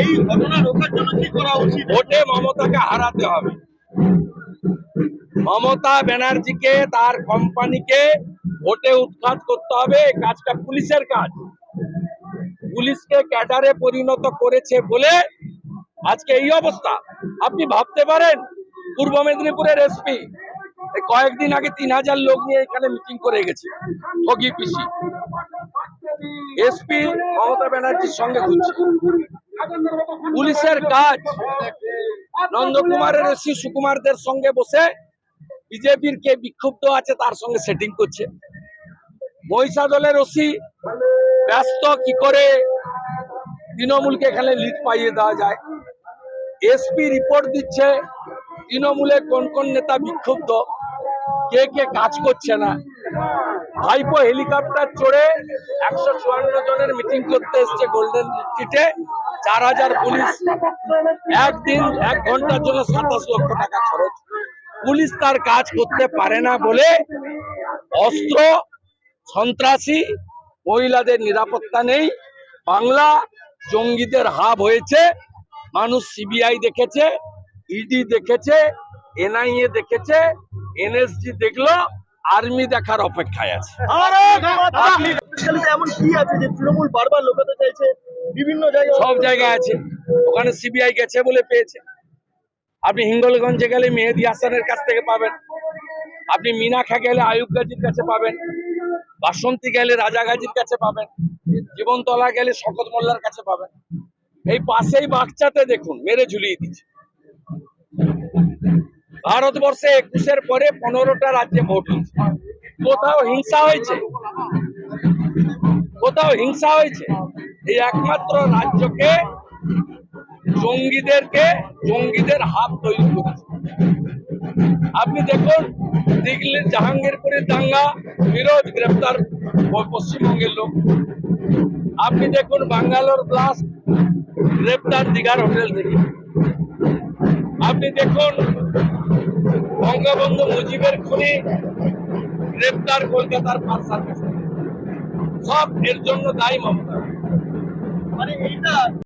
এই ঘটনা রোখার জন্য কি করা উচিত। ভোটে মমতাকে হারাতে হবে। মমতা ব্যানার্জিকে, তার কোম্পানিকে ভোটে উৎখাত করতে হবে। এই কাজটা পুলিশের কাজ। পুলিশকে ক্যাডারে পরিণত করেছে বলে আজকে এই অবস্থা। আপনি ভাবতে পারেন, পূর্ব মেদিনীপুরের এসপি কয়েকদিন আগে তিন হাজার লোক নিয়ে এখানে মিটিং করে গেছে ঠগি পিসি। এসপি মমতা ব্যানার্জির সঙ্গে ঘুরছে। পুলিশের কাজ। নন্দকুমারের এসি সুকুমারদের সঙ্গে বসে বিজেপির কে বিক্ষুব্ধ আছে, তার সঙ্গে সেটিং করছে। মহিষা দলের ওসি ব্যস্ত কি করে তৃণমূলকে এখানে লিড পাইয়ে দেওয়া যায়। এসপি রিপোর্ট দিচ্ছে, তৃণমূলের কোন কোন নেতা বিক্ষুব্ধ, কে কে কাজ করছে না। ভাইপো হেলিকপ্টার চড়ে একশো চুয়ান্ন জনের মিটিং করতে এসছে গোল্ডেন রিট্রিটে চার হাজার পুলিশ। একদিন, এক ঘণ্টার জন্য সাতাশ লক্ষ টাকা খরচ। পুলিশ তার কাজ করতে পারে না বলে অস্ত্র, সন্ত্রাসী, মহিলাদের নিরাপত্তা নেই। বাংলা জঙ্গিদের হাব হয়েছে। মানুষ সিবিআই দেখেছে, ইডি দেখেছে, এনআইএ দেখেছে, এনএসজি দেখল। আর্মি দেখার অপেক্ষায় আছে। এমন কি আছে যে তৃণমূল বারবার লোকাতে চাইছে বিভিন্ন জায়গায় সব জায়গায় আছে। ওখানে সিবিআই গেছে বলে পেয়েছে। আপনি হিঙ্গলগঞ্জে গেলে মেহেদি হাসানের কাছ থেকে পাবেন। আপনি মিনাখা গেলে আয়ুব গাজীর কাছে পাবেন। বাসন্তী গেলে রাজা গাজীর কাছে পাবেন। জীবনতলা গেলে শকত মোল্লার কাছে পাবেন। এই পাশেই বাচ্চাতে দেখুন মেরে ঝুলিয়ে দিচ্ছে। ভারতবর্ষে একুশের পরে পনেরোটা রাজ্যে ভোট হয়েছে। কোথাও হিংসা হয়েছে? কোথাও হিংসা হয়েছে? এই একমাত্র রাজ্যকে জঙ্গিদেরকে জঙ্গিদের হাত তৈরি করেছে। আপনি দেখুন দিল্লির জাহাঙ্গীরপুরের দাঙ্গা, বিরোধ, গ্রেপ্তার পশ্চিমবঙ্গের লোক। আপনি দেখুন, বাঙ্গালোর ব্লাস্ট, গ্রেপ্তার দীঘার হোটেল থেকে আপনি দেখুন, বঙ্গবন্ধু মুজিবের খুনি গ্রেপ্তার কলকাতার পাঁচ সার্ভিস সব এর জন্য দায়ী মমতা। মানে এইটা